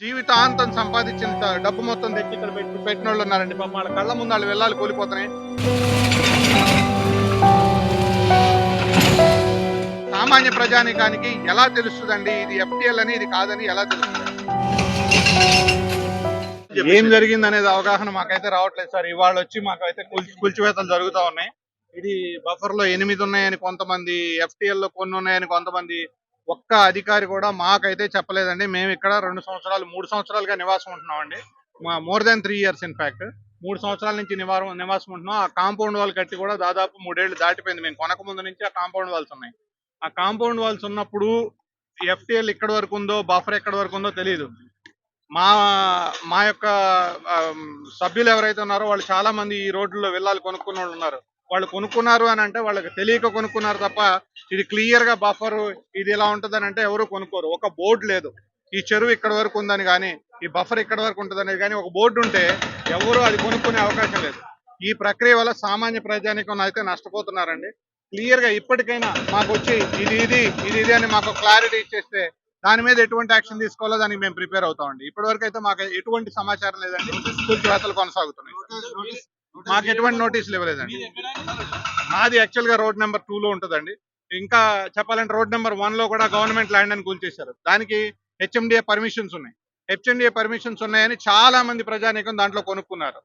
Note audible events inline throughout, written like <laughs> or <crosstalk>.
జీవితాంతం సంపాదించిన డబ్బు మొత్తం తెచ్చి ఇక్కడ పెట్టి పెట్టిన వాళ్ళు ఉన్నారండి. పాప వాళ్ళ కళ్ళ ముందు వాళ్ళు వెళ్ళాలి కూలిపోతున్నాయి. సామాన్య ప్రజానికానికి ఎలా తెలుస్తుందండి? ఇది ఎఫ్టిఎల్ అని ఇది కాదని ఎలా తెలుస్తుంది? ఏం జరిగింది అనేది అవగాహన మాకైతే రావట్లేదు సార్. ఇవాళ వచ్చి మాకైతే కూల్చివేతలు జరుగుతూ ఉన్నాయి. ఇది బఫర్లో ఎనిమిది ఉన్నాయని కొంతమంది ఎఫ్టిఎల్లో కొన్ని ఉన్నాయని కొంతమంది ఒక్క అధికారి కూడా మాకైతే చెప్పలేదండి. మేము ఇక్కడ రెండు సంవత్సరాలు మూడు సంవత్సరాలుగా నివాసం ఉంటున్నామండి. More than three years in fact మూడు సంవత్సరాల నుంచి నివారం నివాసం ఉంటున్నాం. ఆ కాంపౌండ్ వాల్ కట్టి కూడా దాదాపు మూడేళ్ళు దాటిపోయింది. మేము కొనక ముందు నుంచి ఆ కాంపౌండ్ వాల్స్ ఉన్నాయి. ఆ కాంపౌండ్ వాల్స్ ఉన్నప్పుడు ఎఫ్టీఎల్ ఇక్కడ వరకు ఉందో బఫర్ ఎక్కడ వరకు ఉందో తెలియదు మా మా యొక్క సభ్యులు ఎవరైతే ఉన్నారో వాళ్ళు చాలా మంది ఈ రోడ్లలో వెళ్ళాలి కొనుక్కున్న వాళ్ళు ఉన్నారు. వాళ్ళు కొనుక్కున్నారు అని అంటే వాళ్ళకి తెలియక కొనుక్కున్నారు తప్ప ఇది క్లియర్గా బఫర్ ఇది ఎలా ఉంటుందని అంటే ఎవరు కొనుక్కోరు. ఒక బోర్డు లేదు. ఈ చెరువు ఇక్కడ వరకు ఉందని కానీ ఈ బఫర్ ఇక్కడ వరకు ఉంటుందని కానీ ఒక బోర్డు ఉంటే ఎవరు అది కొనుక్కునే అవకాశం లేదు. ఈ ప్రక్రియ వల్ల సామాన్య ప్రజానికం అయితే నష్టపోతున్నారండి. క్లియర్గా ఇప్పటికైనా మాకు వచ్చి ఇది ఇది ఇది ఇది అని మాకు క్లారిటీ ఇచ్చేస్తే దాని మీద ఎటువంటి యాక్షన్ తీసుకోవాలో దానికి మేము ప్రిపేర్ అవుతామండి. ఇప్పటి వరకు అయితే మాకు ఎటువంటి సమాచారం లేదండి. కూల్చివేతలు కొనసాగుతున్నాయి. మాకు ఎటువంటి నోటీసులు ఇవ్వలేదండి. మాది యాక్చువల్గా రోడ్ నెంబర్ టూ లో ఉంటుందండి. ఇంకా చెప్పాలంటే రోడ్ నెంబర్ వన్లో కూడా గవర్నమెంట్ ల్యాండ్ అని కూల్చేశారు. దానికి హెచ్ఎండిఏ పర్మిషన్స్ ఉన్నాయి. హెచ్ఎండిఏ పర్మిషన్స్ ఉన్నాయని చాలా మంది ప్రజానీకం దాంట్లో కొనుక్కున్నారు.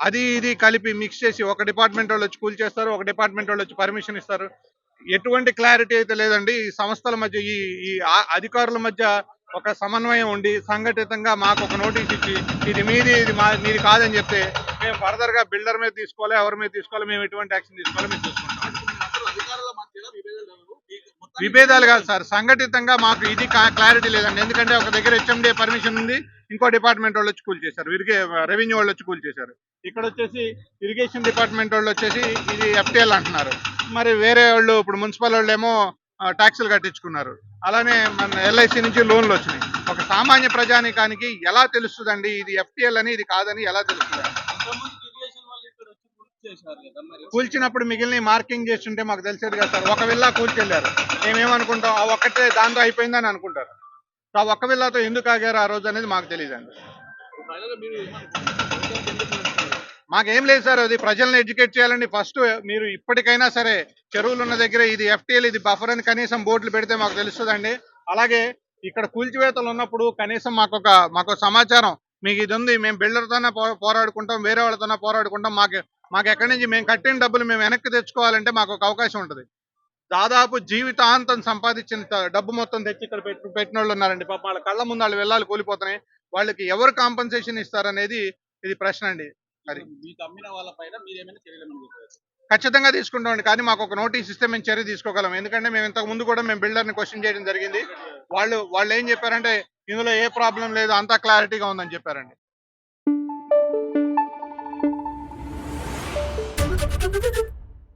అది ఇది కలిపి మిక్స్ చేసి ఒక డిపార్ట్మెంట్ వాళ్ళు వచ్చి కూల్చేస్తారు ఒక డిపార్ట్మెంట్ వాళ్ళు వచ్చి పర్మిషన్ ఇస్తారు. ఎటువంటి క్లారిటీ అయితే లేదండి. ఈ సంస్థల మధ్య ఈ ఈ అధికారుల మధ్య ఒక సమన్వయం ఉండి సంఘటితంగా మాకు ఒక నోటీస్ ఇచ్చి ఇది మీది ఇది మా మీది కాదని చెప్తే మేము ఫర్దర్గా బిల్డర్ మీద తీసుకోవాలి ఎవరి మీద తీసుకోవాలి మేము ఎటువంటి యాక్షన్ తీసుకోవాలి మేము చూసుకుంటాం. విభేదాలు కాదు సార్ సంఘటితంగా మాకు ఇది క్లారిటీ లేదండి. ఎందుకంటే ఒక దగ్గర హెచ్ఎండి పర్మిషన్ ఉంది ఇంకో డిపార్ట్మెంట్ వాళ్ళు వచ్చి కూల్ చేశారు. విరిగే రెవెన్యూ వాళ్ళు వచ్చి కూల్ చేశారు. ఇక్కడ వచ్చేసి ఇరిగేషన్ డిపార్ట్మెంట్ వాళ్ళు వచ్చేసి ఇది ఎఫ్టీఎల్ అంటున్నారు. మరి వేరే వాళ్ళు ఇప్పుడు మున్సిపల్ వాళ్ళు ఏమో ట్యాక్సులు కట్టించుకున్నారు. అలానే మన ఎల్ఐసి నుంచి లోన్లు వచ్చినాయి. ఒక సామాన్య ప్రజానికానికి ఎలా తెలుస్తుందండి? ఇది ఎఫ్టీఎల్ అని ఇది కాదని ఎలా తెలుస్తుంది? కూల్చినప్పుడు మిగిలిన మార్కింగ్ చేస్తుంటే మాకు తెలిసేది కదా సార్. ఒక విల్లా కూల్చెళ్ళారు. మేమేమనుకుంటాం ఆ ఒక్కటే దాంతో అయిపోయిందని అనుకుంటారు. సో ఆ ఒక్క విల్లాతో ఎందుకు ఆగారు ఆ రోజు అనేది మాకు తెలియదండి మాకేం లేదు సార్ అది ప్రజల్ని ఎడ్యుకేట్ చేయాలండి. ఫస్ట్ మీరు ఇప్పటికైనా సరే చెరువులు ఉన్న దగ్గర ఇది ఎఫ్టీఎల్ ఇది బఫర్ అని కనీసం బోర్డులు పెడితే మాకు తెలుస్తుందండి. అలాగే ఇక్కడ కూల్చివేతలు ఉన్నప్పుడు కనీసం మాకు ఒక మాకు సమాచారం మీకు ఇది ఉంది మేము బిల్డర్తోనే పో- పోరాడుకుంటాం వేరే వాళ్ళతోనే పోరాడుకుంటాం మాకు మాకు ఎక్కడి నుంచి మేము కట్టిన డబ్బులు మేము వెనక్కి తెచ్చుకోవాలంటే మాకు ఒక అవకాశం ఉంటుంది. దాదాపు జీవితాంతం సంపాదించిన డబ్బు మొత్తం తెచ్చి ఇక్కడ పెట్టి పెట్టిన వాళ్ళు ఉన్నారండి. పాపం వాళ్ళ కళ్ళ ముందు వాళ్ళు వెళ్ళాలి కూలిపోతున్నాయి. వాళ్ళకి ఎవరు కాంపన్సేషన్ ఇస్తారనేది ఇది ప్రశ్న అండి. తీసుకోవచ్చు ఖచ్చితంగా తీసుకుంటామండి. కానీ మాకు ఒక నోటీస్ ఇస్తే మేము చర్య తీసుకోగలం. ఎందుకంటే మేము ఇంతకు ముందు కూడా మేము బిల్డర్ని క్వశ్చన్ చేయడం జరిగింది. వాళ్ళు వాళ్ళు ఏం చెప్పారంటే ఇందులో ఏ ప్రాబ్లం లేదు అంతా క్లారిటీగా ఉందని చెప్పారండి. Thank <laughs> you.